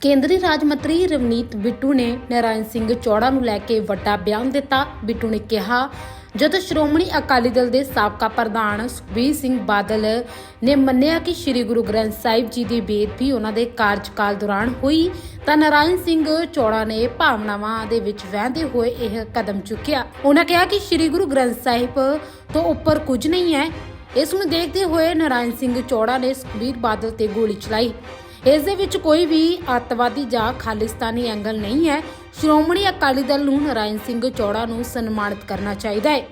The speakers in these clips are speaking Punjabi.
ਕੇਂਦਰੀ ਰਾਜ ਮੰਤਰੀ ਰਵਨੀਤ ਬਿੱਟੂ ਨੇ ਨਾਰਾਇਣ ਸਿੰਘ ਚੌੜਾ ਨੂੰ ਲੈ ਕੇ ਵੱਡਾ ਬਿਆਨ ਦਿੱਤਾ। ਬਿੱਟੂ ਨੇ ਕਿਹਾ, ਜਦੋਂ ਸ਼੍ਰੋਮਣੀ ਅਕਾਲੀ ਦਲ ਦੇ ਸਾਬਕਾ ਪ੍ਰਧਾਨ ਸੁਖਬੀਰ ਸਿੰਘ ਬਾਦਲ ਨੇ ਮੰਨਿਆ ਕਿ ਸ੍ਰੀ ਗੁਰੂ ਗ੍ਰੰਥ ਸਾਹਿਬ ਜੀ ਦੀ ਬੇਦਬੀ ਉਹਨਾਂ ਦੇ ਕਾਰਜਕਾਲ ਦੌਰਾਨ ਹੋਈ, ਤਾਂ ਨਾਰਾਇਣ ਸਿੰਘ ਚੌੜਾ ਨੇ ਭਾਵਨਾਵਾਂ ਦੇ ਵਿੱਚ ਵਹਿੰਦੇ ਹੋਏ ਇਹ ਕਦਮ ਚੁੱਕਿਆ। ਉਹਨਾਂ ਕਿਹਾ ਕਿ ਸ੍ਰੀ ਗੁਰੂ ਗ੍ਰੰਥ ਸਾਹਿਬ ਤੋਂ ਉੱਪਰ ਕੁਝ ਨਹੀਂ ਹੈ। ਇਸ ਨੂੰ ਦੇਖਦੇ ਹੋਏ ਨਾਰਾਇਣ ਸਿੰਘ ਚੌੜਾ ਨੇ ਸੁਖਬੀਰ ਬਾਦਲ ਤੇ ਗੋਲੀ ਚਲਾਈ। ਇਸ ਦੇ ਵਿੱਚ ਕੋਈ ਵੀ ਅੱਤਵਾਦੀ ਜਾਂ ਖਾਲਿਸਤਾਨੀ ਐਂਗਲ ਨਹੀਂ ਹੈ। ਸ਼੍ਰੋਮਣੀ ਅਕਾਲੀ ਦਲ ਨੂੰ ਨਾਰਾਇਣ ਸਿੰਘ ਚੌੜਾ ਨੂੰ ਸਨਮਾਨਿਤ ਕਰਨਾ ਚਾਹੀਦਾ ਹੈ।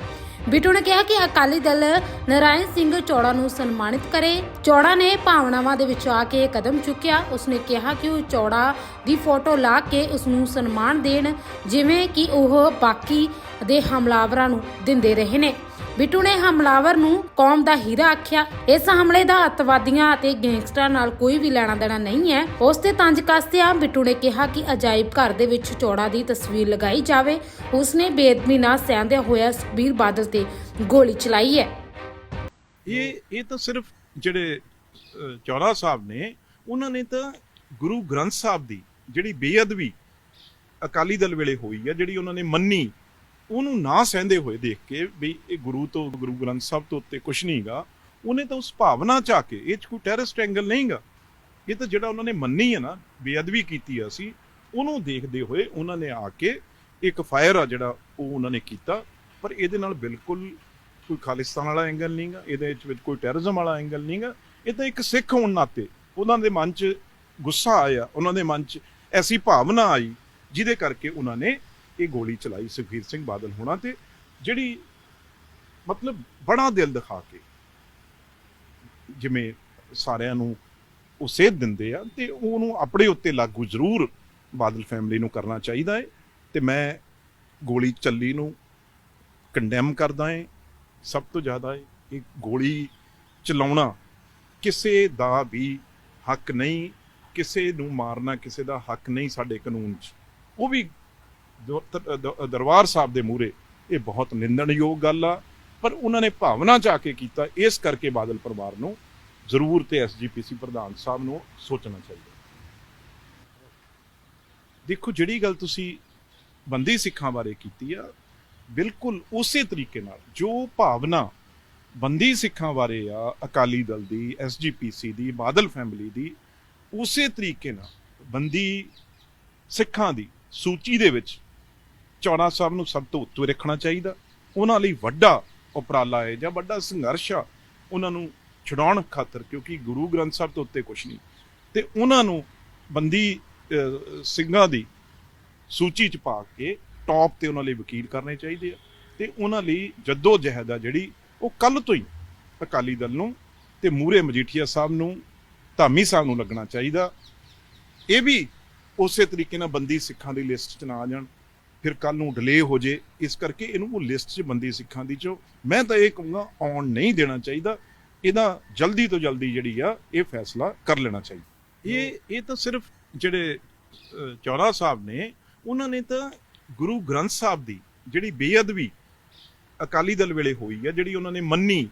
ਬਿੱਟੂ ਨੇ ਕਿਹਾ ਕਿ ਅਕਾਲੀ ਦਲ ਨਾਰਾਇਣ ਸਿੰਘ ਚੌੜਾ ਨੂੰ ਸਨਮਾਨਿਤ ਕਰੇ। ਚੌੜਾ ਨੇ ਭਾਵਨਾਵਾਂ ਦੇ ਵਿੱਚ ਆ ਕੇ ਇਹ ਕਦਮ ਚੁੱਕਿਆ। ਉਸਨੇ ਕਿਹਾ ਕਿ ਉਹ ਚੌੜਾ ਦੀ ਫੋਟੋ ਲਾ ਕੇ ਉਸ ਨੂੰ ਸਨਮਾਨ ਦੇਣ, ਜਿਵੇਂ ਕਿ ਉਹ ਬਾਕੀ ਦੇ ਹਮਲਾਵਰਾਂ ਨੂੰ ਦਿੰਦੇ ਰਹੇ ਨੇ। ਬਿੱਟੂ ਨੇ ਹਮਲਾਵਰ ਨੂੰ ਕੌਮ ਦਾ ਹੀਰਾ ਆਖਿਆ। ਇਸ ਹਮਲੇ ਦਾ ਅੱਤਵਾਦੀਆਂ ਅਤੇ ਗੈਂਗਸਟਰਾਂ ਨਾਲ ਕੋਈ ਵੀ ਲੈਣਾ ਦੇਣਾ ਨਹੀਂ ਹੈ। ਉਸ ਤੇ ਤੰਜ ਕੱਸਦਿਆਂ ਬਿੱਟੂ ਨੇ ਕਿਹਾ ਕਿ ਅਜਾਇਬ ਘਰ ਦੇ ਵਿੱਚ ਚੌੜਾ ਦੀ ਤਸਵੀਰ ਲਗਾਈ ਜਾਵੇ। ਉਸਨੇ ਬੇਦਬੀ ਨਾਲ ਸਹਿੰਦਿਆ ਹੋਇਆ ਸੁਖਬੀਰ ਬਾਦਲ ਤੇ ਗੋਲੀ ਚਲਾਈ ਹੈ। ਇਹ ਇਹ ਤਾਂ ਸਿਰਫ ਜਿਹੜੇ ਅਹ, ਸਾਹਿਬ ਨੇ ਉਹਨਾਂ ਨੇ ਤਾਂ ਗੁਰੂ ਗ੍ਰੰਥ ਸਾਹਿਬ ਦੀ ਜਿਹੜੀ ਬੇਅਦਬੀ ਅਕਾਲੀ ਦਲ ਵੇਲੇ ਹੋਈ ਹੈ ਜਿਹੜੀ ਉਹਨਾਂ ਨੇ ਮੰਨੀ ਉਹਨੂੰ ਨਾ ਸਹਿੰਦੇ ਹੋਏ ਦੇਖ ਕੇ ਵੀ ਇਹ ਗੁਰੂ ਤੋਂ, ਗੁਰੂ ਗ੍ਰੰਥ ਸਾਹਿਬ ਤੋਂ ਉੱਤੇ ਕੁਝ ਨਹੀਂਗਾ ਉਹਨੇ ਤਾਂ ਉਸ ਭਾਵਨਾ ਚ ਆ ਕੇ ਇਹ ਚ ਕੋਈ ਟੈਰਰਿਸਟ ਐਂਗਲ ਨਹੀਂਗਾ ਇਹ ਤਾਂ ਜਿਹੜਾ ਉਹਨਾਂ ਨੇ ਮੰਨੀ ਹੈ ਨਾ, ਬੇਅਦਬੀ ਕੀਤੀ ਆ ਸੀ, ਉਹਨੂੰ ਦੇਖਦੇ ਹੋਏ ਉਹਨਾਂ ਨੇ ਆ ਕੇ ਇੱਕ ਫਾਇਰ ਆ ਜਿਹੜਾ ਉਹ ਉਹਨਾਂ ਨੇ ਕੀਤਾ, ਪਰ ਇਹਦੇ ਨਾਲ ਬਿਲਕੁਲ ਕੋਈ ਖਾਲਿਸਤਾਨ ਵਾਲਾ ਐਂਗਲ ਨਹੀਂਗਾ ਇਹਦੇ ਵਿੱਚ ਵਿੱਚ ਕੋਈ ਟੈਰਰਿਜ਼ਮ ਵਾਲਾ ਐਂਗਲ ਨਹੀਂਗਾ ਇਹ ਤਾਂ ਇੱਕ ਸਿੱਖ ਹੋਣ ਨਾਤੇ ਉਹਨਾਂ ਦੇ ਮਨ 'ਚ ਗੁੱਸਾ ਆਇਆ, ਉਹਨਾਂ ਦੇ ਮਨ 'ਚ ਐਸੀ ਭਾਵਨਾ ਆਈ, ਜਿਹਦੇ ਕਰਕੇ ਉਹਨਾਂ ਨੇ ਇਹ ਗੋਲੀ ਚਲਾਈ ਸੁਖਬੀਰ ਸਿੰਘ ਬਾਦਲ ਹੋਣਾ ਤੇ ਜਿਹੜੀ ਮਤਲਬ ਬੜਾ ਦਿਲ ਦਿਖਾ ਕੇ ਜਿਵੇਂ ਸਾਰਿਆਂ ਨੂੰ ਉਹ ਸੇਧ ਦਿੰਦੇ ਆ ਤੇ ਉਹਨੂੰ ਆਪਣੇ ਉੱਤੇ ਲਾਗੂ ਜ਼ਰੂਰ ਬਾਦਲ ਫੈਮਿਲੀ ਨੂੰ ਕਰਨਾ ਚਾਹੀਦਾ ਹੈ ਤੇ ਮੈਂ ਗੋਲੀ ਚੱਲੀ ਨੂੰ ਕੰਡੈਮ ਕਰਦਾ ਹਾਂ ਸਭ ਤੋਂ ਜ਼ਿਆਦਾ ਇਹ ਗੋਲੀ ਚਲਾਉਣਾ ਕਿਸੇ ਦਾ ਵੀ ਹੱਕ ਨਹੀਂ, ਕਿਸੇ ਨੂੰ ਮਾਰਨਾ ਕਿਸੇ ਦਾ ਹੱਕ ਨਹੀਂ ਸਾਡੇ ਕਾਨੂੰਨ 'ਚ। ਉਹ ਵੀ ਦਰਬਾਰ ਸਾਹਿਬ ਦੇ ਮੂਹਰੇ ਇਹ ਬਹੁਤ ਨਿੰਦਣਯੋਗ ਗੱਲ ਆ, ਪਰ ਉਹਨਾਂ ਨੇ ਭਾਵਨਾ ਚ ਆ ਕੇ ਕੀਤਾ, ਇਸ ਕਰਕੇ ਬਾਦਲ ਪਰਿਵਾਰ ਨੂੰ ਜ਼ਰੂਰ ਤੇ ਐਸਜੀਪੀਸੀ ਪ੍ਰਧਾਨ ਸਾਹਿਬ ਨੂੰ ਸੋਚਣਾ ਚਾਹੀਦਾ। ਦੇਖੋ, ਜਿਹੜੀ ਗੱਲ ਤੁਸੀਂ ਬੰਦੀ ਸਿੱਖਾਂ ਬਾਰੇ ਕੀਤੀ ਆ, ਬਿਲਕੁਲ ਉਸੇ ਤਰੀਕੇ ਨਾਲ ਜੋ ਭਾਵਨਾ ਬੰਦੀ ਸਿੱਖਾਂ ਬਾਰੇ ਆ, ਅਕਾਲੀ ਦਲ ਦੀ ਐਸਜੀਪੀਸੀ ਦੀ, ਬਾਦਲ ਫੈਮਿਲੀ ਦੀ, ਉਸੇ ਤਰੀਕੇ ਨਾਲ ਬੰਦੀ ਸਿੱਖਾਂ ਦੀ ਸੂਚੀ ਦੇ ਵਿੱਚ ਚੌੜਾ ਸਾਹਿਬ ਨੂੰ ਸਭ ਤੋਂ ਉੱਤੇ ਰੱਖਣਾ ਚਾਹੀਦਾ। ਉਹਨਾਂ ਲਈ ਵੱਡਾ ਉਪਰਾਲਾ ਹੈ ਜਾਂ ਵੱਡਾ ਸੰਘਰਸ਼ ਆ, ਉਹਨਾਂ ਨੂੰ ਛਡਾਉਣ ਖਾਤਰ, ਕਿਉਂਕਿ ਗੁਰੂ ਗ੍ਰੰਥ ਸਾਹਿਬ ਤੋਂ ਉੱਤੇ ਕੁਝ ਨਹੀਂ। ਤੇ ਉਹਨਾਂ ਨੂੰ ਬੰਦੀ ਸਿੰਘਾਂ ਦੀ ਸੂਚੀ ਚ ਪਾ ਕੇ ਟੌਪ ਤੇ ਉਹਨਾਂ ਲਈ ਵਕੀਲ ਕਰਨੇ ਚਾਹੀਦੇ ਆ। ਤੇ ਉਹਨਾਂ ਲਈ ਜੱਦੋ ਜਹਿਦ ਆ ਜਿਹੜੀ ਉਹ ਕੱਲ ਤੋਂ ਹੀ ਅਕਾਲੀ ਦਲ ਨੂੰ ਤੇ ਮੂਰੇ ਮਜੀਠੀਆ ਸਾਹਿਬ ਨੂੰ, ਧਾਮੀ ਸਾਹਿਬ ਨੂੰ ਲੱਗਣਾ ਚਾਹੀਦਾ। ਇਹ ਵੀ ਉਸੇ ਤਰੀਕੇ ਨਾਲ ਬੰਦੀ ਸਿੱਖਾਂ ਦੀ ਲਿਸਟ 'ਚ ਨਾ ਆ ਜਾਣ। ਫਿਰ ਕੱਲ ਨੂੰ ਡਿਲੇ ਹੋ ਜੇ ਇਸ ਕਰਕੇ ਇਹਨੂੰ ਉਹ ਲਿਸਟ 'ਚ ਬੰਦੀ ਸਿੱਖਾਂ ਦੀ ਚੋਂ ਮੈਂ ਤਾਂ ਇਹ ਕਹੂੰਗਾ ਆਉਣ ਨਹੀਂ ਦੇਣਾ ਚਾਹੀਦਾ। ਇਹਦਾ ਜਲਦੀ ਤੋਂ ਜਲਦੀ ਜਿਹੜੀ ਆ ਇਹ ਫੈਸਲਾ ਕਰ ਲੈਣਾ ਚਾਹੀਦਾ। ਇਹ ਇਹ ਤਾਂ ਸਿਰਫ ਜਿਹੜੇ ਅਹ, ਚੌਰਾ ਸਾਹਿਬ ਨੇ ਉਹਨਾਂ ਨੇ ਤਾਂ ਗੁਰੂ ਗ੍ਰੰਥ ਸਾਹਿਬ ਦੀ ਜਿਹੜੀ ਬੇਅਦਬੀ ਅਕਾਲੀ ਦਲ ਵੇਲੇ ਹੋਈ ਆ ਜਿਹੜੀ ਉਹਨਾਂ ਨੇ ਮੰਨੀ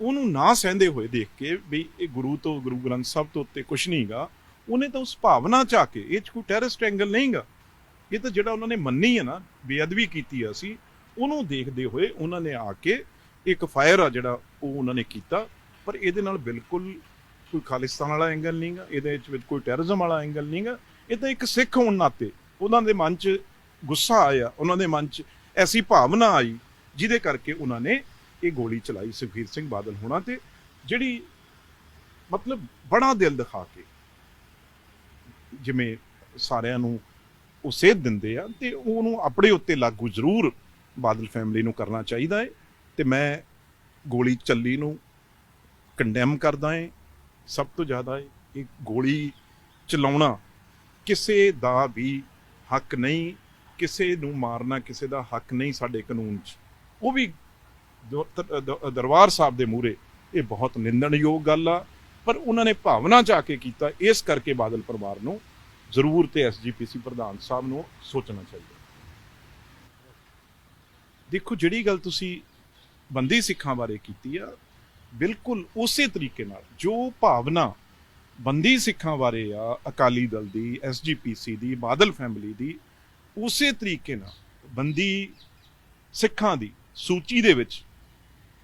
ਉਹਨੂੰ ਨਾ ਸਹਿੰਦੇ ਹੋਏ ਦੇਖ ਕੇ ਵੀ ਇਹ ਗੁਰੂ ਤੋਂ ਗੁਰੂ ਗ੍ਰੰਥ ਸਾਹਿਬ ਤੋਂ ਉੱਤੇ ਕੁਝ ਨਹੀਂਗਾ ਉਹਨੇ ਤਾਂ ਉਸ ਭਾਵਨਾ ਚ ਆ ਕੇ ਇਹ ਚ ਕੋਈ ਟੈਰਰਿਸਟ ਐਂਗਲ ਨਹੀਂਗਾ। ਇਹ ਤਾਂ ਜਿਹੜਾ ਉਹਨਾਂ ਨੇ ਮੰਨੀ ਹੈ ਨਾ, ਬੇਅਦਬੀ ਕੀਤੀ ਆ ਸੀ ਉਹਨੂੰ ਦੇਖਦੇ ਹੋਏ ਉਹਨਾਂ ਨੇ ਆ ਕੇ ਇੱਕ ਫਾਇਰ ਆ ਜਿਹੜਾ ਉਹ ਉਹਨਾਂ ਨੇ ਕੀਤਾ, ਪਰ ਇਹਦੇ ਨਾਲ ਬਿਲਕੁਲ ਕੋਈ ਖਾਲਿਸਤਾਨ ਵਾਲਾ ਐਂਗਲ ਨਹੀਂਗਾ ਇਹਦੇ ਵਿੱਚ ਕੋਈ ਟੈਰਰਿਜ਼ਮ ਵਾਲਾ ਐਂਗਲ ਨਹੀਂਗਾ ਇਹ ਤਾਂ ਇੱਕ ਸਿੱਖ ਹੋਣ ਨਾਤੇ ਉਹਨਾਂ ਦੇ ਮਨ 'ਚ ਗੁੱਸਾ ਆਇਆ, ਉਹਨਾਂ ਦੇ ਮਨ 'ਚ ਐਸੀ ਭਾਵਨਾ ਆਈ, ਜਿਹਦੇ ਕਰਕੇ ਉਹਨਾਂ ਨੇ ਇਹ ਗੋਲੀ ਚਲਾਈ ਸੁਖਬੀਰ ਸਿੰਘ ਬਾਦਲ ਹੋਣਾ ਤੇ, ਜਿਹੜੀ ਮਤਲਬ ਬੜਾ ਦਿਲ ਦਿਖਾ ਕੇ ਜਿਵੇਂ ਸਾਰਿਆਂ ਨੂੰ ਉਹ ਸੇਧ ਦਿੰਦੇ ਆ ਤੇ ਉਹਨੂੰ ਆਪਣੇ ਉੱਤੇ ਲਾਗੂ ਜ਼ਰੂਰ ਬਾਦਲ ਫੈਮਿਲੀ ਨੂੰ ਕਰਨਾ ਚਾਹੀਦਾ ਹੈ ਤੇ ਮੈਂ ਗੋਲੀ ਚੱਲੀ ਨੂੰ ਕੰਡੈਮ ਕਰਦਾ ਹਾਂ ਸਭ ਤੋਂ ਜ਼ਿਆਦਾ ਇਹ ਗੋਲੀ ਚਲਾਉਣਾ ਕਿਸੇ ਦਾ ਵੀ ਹੱਕ ਨਹੀਂ, ਕਿਸੇ ਨੂੰ ਮਾਰਨਾ ਕਿਸੇ ਦਾ ਹੱਕ ਨਹੀਂ ਸਾਡੇ ਕਾਨੂੰਨ 'ਚ। ਉਹ ਵੀ ਦਰਬਾਰ ਸਾਹਿਬ ਦੇ ਮੂਹਰੇ ਇਹ ਬਹੁਤ ਨਿੰਦਣਯੋਗ ਗੱਲ ਆ। ਪਰ ਉਹਨਾਂ ਨੇ ਭਾਵਨਾ ਚ ਆ ਕੇ ਕੀਤਾ, ਇਸ ਕਰਕੇ ਬਾਦਲ ਪਰਿਵਾਰ ਨੂੰ ਜ਼ਰੂਰ ਤੇ ਐਸਜੀਪੀਸੀ ਪ੍ਰਧਾਨ ਸਾਹਿਬ ਨੂੰ ਸੋਚਣਾ ਚਾਹੀਦਾ। ਦੇਖੋ, ਜਿਹੜੀ ਗੱਲ ਤੁਸੀਂ ਬੰਦੀ ਸਿੱਖਾਂ ਬਾਰੇ ਕੀਤੀ ਆ, ਬਿਲਕੁਲ ਉਸੇ ਤਰੀਕੇ ਨਾਲ ਜੋ ਭਾਵਨਾ ਬੰਦੀ ਸਿੱਖਾਂ ਬਾਰੇ ਆ, ਅਕਾਲੀ ਦਲ ਦੀ, ਐਸਜੀਪੀਸੀ ਦੀ, ਬਾਦਲ ਫੈਮਿਲੀ ਦੀ, ਉਸੇ ਤਰੀਕੇ ਨਾਲ ਬੰਦੀ ਸਿੱਖਾਂ ਦੀ ਸੂਚੀ ਦੇ ਵਿੱਚ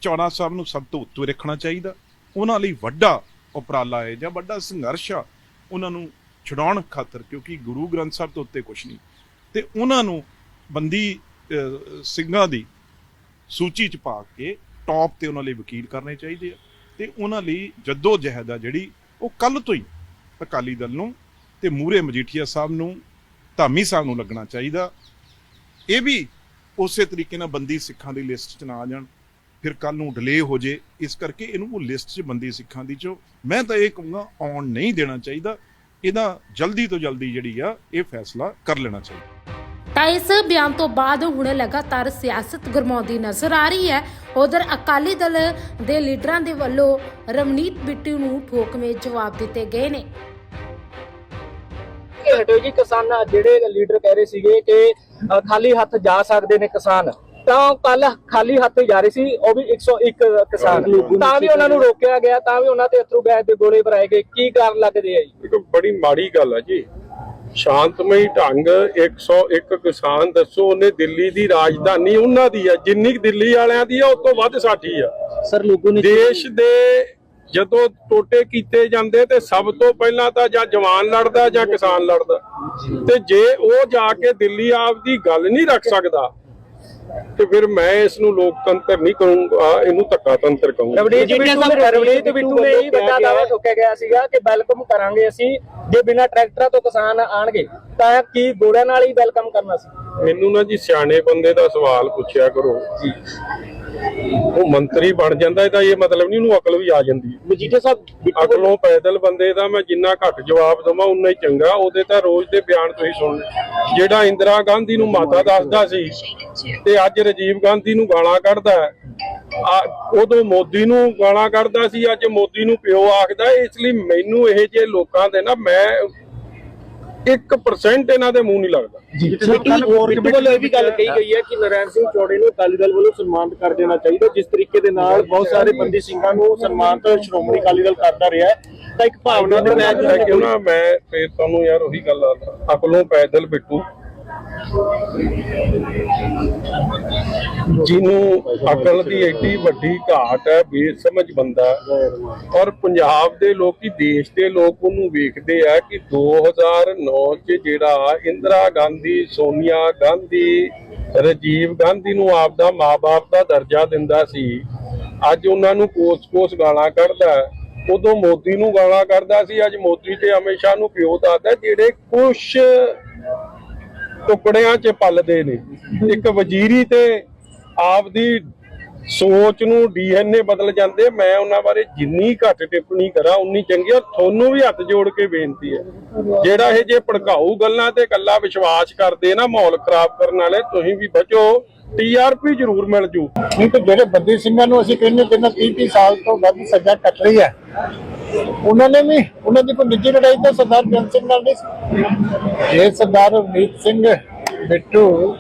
ਚੌੜਾ ਸਾਹਿਬ ਨੂੰ ਸਭ ਤੋਂ ਉੱਤੇ ਰੱਖਣਾ ਚਾਹੀਦਾ। ਉਹਨਾਂ ਲਈ ਵੱਡਾ ਉਪਰਾਲਾ ਹੈ ਜਾਂ ਵੱਡਾ ਸੰਘਰਸ਼ ਆ, ਉਹਨਾਂ ਨੂੰ ਛਡਾਉਣ ਖਾਤਰ, ਕਿਉਂਕਿ ਗੁਰੂ ਗ੍ਰੰਥ ਸਾਹਿਬ ਤੋਂ ਉੱਤੇ ਕੁਝ ਨਹੀਂ। ਤੇ ਉਹਨਾਂ ਨੂੰ ਬੰਦੀ ਸਿੰਘਾਂ ਦੀ ਸੂਚੀ ਚ ਪਾ ਕੇ ਟੌਪ ਤੇ ਉਹਨਾਂ ਲਈ ਵਕੀਲ ਕਰਨੇ ਚਾਹੀਦੇ ਆ। ਤੇ ਉਹਨਾਂ ਲਈ ਜੱਦੋ ਜਹਿਦ ਆ ਜਿਹੜੀ ਉਹ ਕੱਲ ਤੋਂ ਹੀ ਅਕਾਲੀ ਦਲ ਨੂੰ ਤੇ ਮੂਰੇ ਮਜੀਠੀਆ ਸਾਹਿਬ ਨੂੰ, ਧਾਮੀ ਸਾਹਿਬ ਨੂੰ ਲੱਗਣਾ ਚਾਹੀਦਾ। ਇਹ ਵੀ ਉਸੇ ਤਰੀਕੇ ਨਾਲ ਬੰਦੀ ਸਿੱਖਾਂ ਦੀ ਲਿਸਟ 'ਚ ਨਾ ਆ ਜਾਣ। ਫਿਰ ਕੱਲ ਨੂੰ ਡਿਲੇ ਹੋ ਜੇ। ਇਸ ਕਰਕੇ ਇਹਨੂੰ ਉਹ ਲਿਸਟ 'ਚ ਬੰਦੀ ਸਿੱਖਾਂ ਦੀ ਚੋਂ ਮੈਂ ਤਾਂ ਇਹ ਕਹੂੰਗਾ, ਆਉਣ ਨਹੀਂ ਦੇਣਾ ਚਾਹੀਦਾ। ਇਹਦਾ ਜਲਦੀ ਤੋਂ ਜਲਦੀ ਜਿਹੜੀ ਆ ਇਹ ਫੈਸਲਾ ਕਰ ਲੈਣਾ ਚਾਹੀਦਾ। ਤਾਂ ਇਸ ਬਿਆਨ ਤੋਂ ਬਾਅਦ ਹੁਣ ਲਗਾਤਾਰ ਸਿਆਸਤ ਗਰਮਾਉਂਦੀ ਨਜ਼ਰ ਆ ਰਹੀ ਹੈ। ਉਧਰ ਅਕਾਲੀ ਦਲ ਦੇ ਲੀਡਰਾਂ ਦੇ ਵੱਲੋਂ ਰਮਨੀਤ ਬਿੱਟੂ ਨੂੰ ਠੋਕਵੇਂ ਜਵਾਬ ਦਿੱਤੇ ਗਏ ਨੇ। ਇਹ ਹਟੋ ਜੀ ਕਿਸਾਨ ਜਿਹੜੇ ਲੀਡਰ ਕਹਿ ਰਹੇ ਸੀਗੇ ਕਿ ਖਾਲੀ ਹੱਥ ਜਾ ਸਕਦੇ ਨੇ ਕਿਸਾਨ। ਤਾਂ ਕੱਲ ਖਾਲੀ ਹੱਥ ਜਾ ਰਹੇ ਸੀ ਉਹ ਵੀ 101 ਕਿਸਾਨ। ਤਾਂ ਵੀ ਉਹਨਾਂ ਨੂੰ ਰੋਕਿਆ ਗਿਆ ਤਾਂ ਵੀ ਉਹਨਾਂ ਤੇ ਅਥਰੂ ਗੈਸ ਦੇ ਗੋਲੇ ਭਰਾਏ ਗਏ। ਕੀ ਕਾਰਨ ਲੱਗਦੇ ਆ ਜੀ? ਬੜੀ ਮਾੜੀ ਗੱਲ ਹੈ ਜੀ। ਸ਼ਾਂਤਮਈ ਢੰਗ 101 ਕਿਸਾਨ ਦੱਸੋ ਉਹਨੇ ਦਿੱਲੀ ਦੀ ਰਾਜਧਾਨੀ ਉਹਨਾਂ ਦੀ ਆ ਜਿੰਨੀ ਕੁ ਦਿੱਲੀ ਵਾਲਿਆਂ ਦੀ ਆ ਉਸ ਤੋਂ ਵੱਧ ਸਾਡੀ ਆ। ਸਰ ਲੋਗੋ ਨੇ ਦੇਸ਼ ਦੇ ਜਦੋਂ ਟੋਟੇ ਕੀਤੇ ਜਾਂਦੇ ਤੇ ਸਭ ਤੋਂ ਪਹਿਲਾਂ ਤਾਂ ਜਾਂ ਜਵਾਨ ਲੜਦਾ ਜਾਂ ਕਿਸਾਨ ਲੜਦਾ। ਤੇ ਜੇ ਉਹ ਜਾ ਕੇ ਦਿੱਲੀ ਆਪ ਦੀ ਗੱਲ ਨਹੀਂ ਰੱਖ ਸਕਦਾ ਤੇ ਫਿਰ ਮੈਂ ਇਸ ਨੂੰ ਲੋਕਤੰਤਰ ਨਹੀਂ ਕਹੂੰਗਾ ਇਹਨੂੰ ਧੱਕਾ ਤੰਤਰ ਕਹੂੰਗਾ। ਰਵਨੀਤ ਬਿੱਟੂ ਨੇ ਰਵਨੀਤ ਬਿੱਟੂ ਨੇ ਇਹ ਵੱਡਾ ਦਾਅਵਾ ਠੋਕਿਆ ਗਿਆ ਸੀਗਾ ਕਿ ਵੈਲਕਮ ਕਰਾਂਗੇ ਅਸੀਂ ਜੇ ਬਿਨਾਂ ਟਰੈਕਟਰਾਂ ਤੋਂ ਕਿਸਾਨ ਆਣਗੇ ਤਾਂ ਕੀ ਗੋੜਿਆਂ ਨਾਲ ਹੀ ਵੈਲਕਮ ਕਰਨਾ ਸੀ? ਮੈਨੂੰ ਨਾ ਜੀ ਸਿਆਣੇ ਬੰਦੇ ਦਾ ਸਵਾਲ ਪੁੱਛਿਆ ਕਰੋ। ਜੀ। ਉਹ ਮੰਤਰੀ ਬਣ ਜਾਂਦਾ ਇਹਦਾ ਇਹ ਮਤਲਬ ਨਹੀਂ ਉਹਨੂੰ ਅਕਲ ਵੀ ਆ ਜਾਂਦੀ ਮਜੀਠੇ ਸਾਹਿਬ ਅਕਲੋਂ ਪੈਦਲ ਬੰਦੇ ਦਾ ਮੈਂ ਜਿੰਨਾ ਘੱਟ ਜਵਾਬ ਦਵਾਂ ਉਨਾ ਹੀ ਚੰਗਾ ਉਹਦੇ ਤਾਂ ਰੋਜ਼ ਦੇ ਬਿਆਨ ਤੁਸੀਂ ਸੁਣ। ਜਿਹੜਾ ਇੰਦਰਾ ਗਾਂਧੀ ਨੂੰ ਮਾਤਾ ਦੱਸਦਾ ਸੀ ਤੇ ਅੱਜ ਰਾਜੀਵ ਗਾਂਧੀ ਨੂੰ ਗਾਲਾਂ ਕੱਢਦਾ ਹੈ। ਆ ਉਦੋਂ ਮੋਦੀ ਨੂੰ ਗਾਲਾਂ ਕੱਢਦਾ ਸੀ ਅੱਜ ਮੋਦੀ ਨੂੰ ਪਿਓ ਆਖਦਾ ਹੈ। ਇਸ ਲਈ ਮੈਨੂੰ ਇਹ ਜੇ ਲੋਕਾਂ ਦੇ ਨਾ ਮੈਂ 1% ਇਹਨਾਂ ਦੇ ਮੂੰਹ ਨਹੀਂ ਲੱਗਦਾ। ਵੱਲੋਂ ਇਹ ਵੀ ਗੱਲ ਕਹੀ ਗਈ ਹੈ ਕਿ ਨਰੈਣ ਸਿੰਘ ਚੌੜੇ ਨੂੰ ਅਕਾਲੀ ਦਲ ਵੱਲੋਂ ਸਨਮਾਨਿਤ ਕਰ ਦੇਣਾ ਚਾਹੀਦਾ। ਜਿਸ ਤਰੀਕੇ ਦੇ ਨਾਲ ਬਹੁਤ ਸਾਰੇ ਬੰਦੀ ਸਿੰਘਾਂ ਨੂੰ ਸਨਮਾਨਿਤ ਸ਼੍ਰੋਮਣੀ ਅਕਾਲੀ ਦਲ ਕਰਦਾ ਰਿਹਾ ਹੈ। ਤਾਂ ਇੱਕ ਭਾਵਨਾ ਦੇ ਮੈਂ ਮੈਚ ਨਾ ਮੈਂ ਫੇਰ ਤੁਹਾਨੂੰ ਯਾਰ ਉਹੀ ਗੱਲ ਆ ਅਕਲੋਂ ਪੈਦਲ ਬਿੱਟੂ ਜਿਹਨੂੰ ਅਕਲ ਦੀ ਐਡੀ ਵੱਡੀ ਘਾਟ ਹੈ, ਬੇਸਮਝ ਬੰਦਾ ਔਰ ਪੰਜਾਬ ਦੇ ਲੋਕੀ ਦੇਸ਼ ਦੇ ਲੋਕ ਉਹਨੂੰ ਵੇਖਦੇ ਆ ਕਿ 2009 ਚ ਜਿਹੜਾ ਇੰਦਰਾ ਗਾਂਧੀ, ਸੋਨੀਆ ਗਾਂਧੀ, ਰਾਜੀਵ ਗਾਂਧੀ ਨੂੰ ਆਪਦਾ ਮਾਪੇ ਦਾ ਦਰਜਾ ਦਿੰਦਾ ਸੀ, ਅੱਜ ਉਹਨਾਂ ਨੂੰ ਕੋਸ-ਕੋਸ ਗਾਲਾਂ ਕੱਢਦਾ ਹੈ। ਉਦੋਂ ਮੋਦੀ ਨੂੰ ਗਾਲਾਂ ਕੱਢਦਾ ਸੀ, ਅੱਜ ਮੋਦੀ ਤੇ ਅਮਿਤ ਸ਼ਾਹ ਨੂੰ ਪਿਓ ਦੱਸਦਾ ਜਿਹੜੇ ਕੁਛ ਟੁਕੜਿਆਂ 'ਚ ਪਲਦੇ ਨੇ। ਇੱਕ ਵਜ਼ੀਰੀ ਤੇ ਆਪਦੀ ਸੋਚ ਨੂੰ ਡੀਐਨਏ ਬਦਲ ਜਾਂਦੇ। ਮੈਂ ਉਹਨਾਂ ਬਾਰੇ ਜਿੰਨੀ ਘੱਟ ਟਿੱਪਣੀ ਕਰਾਂ, ਉਨੀ ਚੰਗੀ ਔਰ ਤੁਹਾਨੂੰ ਵੀ ਹੱਥ ਜੋੜ ਕੇ ਬੇਨਤੀ ਹੈ। ਜਿਹੜਾ ਇਹ ਜੇ ਭੜਕਾਊ ਗੱਲਾਂ ਤੇ ਕੱਲਾ ਵਿਸ਼ਵਾਸ ਕਰਦੇ ਨਾ, ਮਾਹੌਲ ਖਰਾਬ ਕਰਨ ਵਾਲੇ, ਤੁਸੀਂ ਵੀ ਬਚੋ। ਟੀਆਰਪੀ ਜ਼ਰੂਰ ਮਿਲ ਜੂ। ਨਹੀਂ ਜਿਹੜੇ ਬੱਦੀ ਸਿੰਘਾਂ ਨੂੰ ਅਸੀਂ ਕਹਿੰਦੇ, ਜਿਹਨਾਂ 30 30 ਸਾਲ ਤੋਂ ਵੱਧ ਸਜ਼ਾ ਕੱਟ ਰਹੀ ਹੈ ਉਹਨਾਂ ਨੇ ਵੀ, ਉਹਨਾਂ ਦੀ ਕੋਈ ਨਿੱਜੀ ਲੜਾਈ ਤਾਂ ਸਰਦਾਰ ਬੇਅੰਤ ਸਿੰਘ ਨਾਲ ਨਹੀਂ ਸੀ। ਇਹ ਸਰਦਾਰ ਰਵਨੀਤ ਸਿੰਘ ਬਿੱਟੂ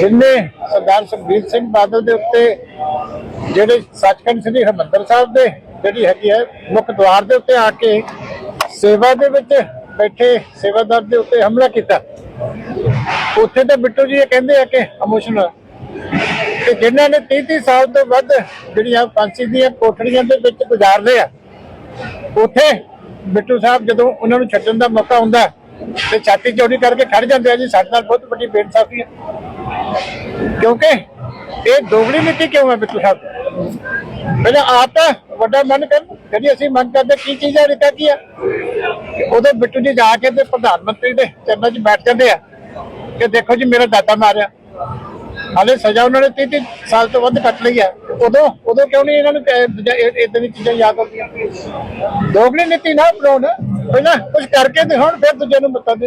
ਜਿਨਨੇ ਸਰਦਾਰ ਸੁਖਬੀਰ ਸਿੰਘ ਬਾਦਲ ਦੇ ਉੱਤੇ ਜਿਹੜੇ ਸੱਚਖੰਡ ਸ੍ਰੀ ਹਰਿਮੰਦਰ ਸਾਹਿਬ ਦੇ ਜਿਹੜੀ ਹੈਗੀ ਹੈ ਮੁੱਖ ਦੁਆਰ ਦੇ ਉੱਤੇ ਆ ਕੇ ਸੇਵਾ ਦੇ ਵਿੱਚ ਬੈਠੇ ਸੇਵਾਦਾਰ ਦੇ ਉੱਤੇ ਹਮਲਾ ਕੀਤਾ। ਉੱਥੇ ਤੇ ਬਿੱਟੂ ਜੀ ਇਹ ਕਹਿੰਦੇ ਆ ਕਿ ਇਮੋਸ਼ਨਲ ਤੇ ਜਿਨ੍ਹਾਂ ਨੇ 30 30 ਸਾਲ ਤੋਂ ਵੱਧ ਜਿਹੜੀਆਂ ਫਾਂਸੀ ਦੀਆਂ ਕੋਠੜੀਆਂ ਦੇ ਵਿੱਚ ਗੁਜ਼ਾਰਦੇ ਆ ਉੱਥੇ ਬਿੱਟੂ ਸਾਹਿਬ ਜਦੋਂ ਉਹਨਾਂ ਨੂੰ ਛੱਡਣ ਦਾ ਮੌਕਾ ਹੁੰਦਾ ਤੇ ਛਾਤੀ ਚੌੜੀ ਕਰਕੇ ਖੜ ਜਾਂਦੇ ਆ ਜੀ, ਸਾਡੇ ਨਾਲ ਬਹੁਤ ਵੱਡੀ ਬੇਇਨਸਾਫੀ ਹੈ। ਕਿਉਂਕਿ ਇਹ ਦੋਗਲੀ ਨੀਤੀ ਕਿਉਂ ਹੈ ਬਿੱਟੂ ਸਾਹਿਬ? ਪਹਿਲਾਂ ਆਪ ਤਾਂ ਵੱਡਾ ਮਨ ਕਰ ਜਿਹੜੀ ਅਸੀਂ ਮੰਗ ਕਰਦੇ ਕੀ ਚੀਜ਼ ਹੈ ਰਿਕਾ ਕੀ ਆ ਉਦੋਂ ਬਿੱਟੂ ਜੀ ਜਾ ਕੇ ਤੇ ਪ੍ਰਧਾਨ ਮੰਤਰੀ ਦੇ ਚਰਨਾਂ 'ਚ ਬੈਠ ਜਾਂਦੇ ਆ, ਕਿ ਦੇਖੋ ਜੀ, ਮੇਰਾ ਦਾਦਾ ਮਾਰਿਆ। ਹਾਲੇ ਸਜ਼ਾ ਉਹਨਾਂ ਨੇ 30 ਸਾਲ ਤੋਂ ਵੱਧ ਕੱਟ ਲਈ ਹੈ। ਉਦੋਂ ਉਦੋਂ ਕਿਉਂ ਨਹੀਂ ਇਹਨਾਂ ਨੂੰ ਇਦਾਂ ਦੀ ਚੀਜ਼ਾਂ ਯਾਦ ਆਉਂਦੀਆਂ? ਦੋਗਲੀ ਨੀਤੀ ਨਾ ਬਣਾਉਣ ਪਹਿਲਾਂ ਕੁਝ ਕਰਕੇ ਦਿਖਾਉਣ, ਫਿਰ ਦੂਜੇ ਨੂੰ ਮਤਾ ਦੇਣ।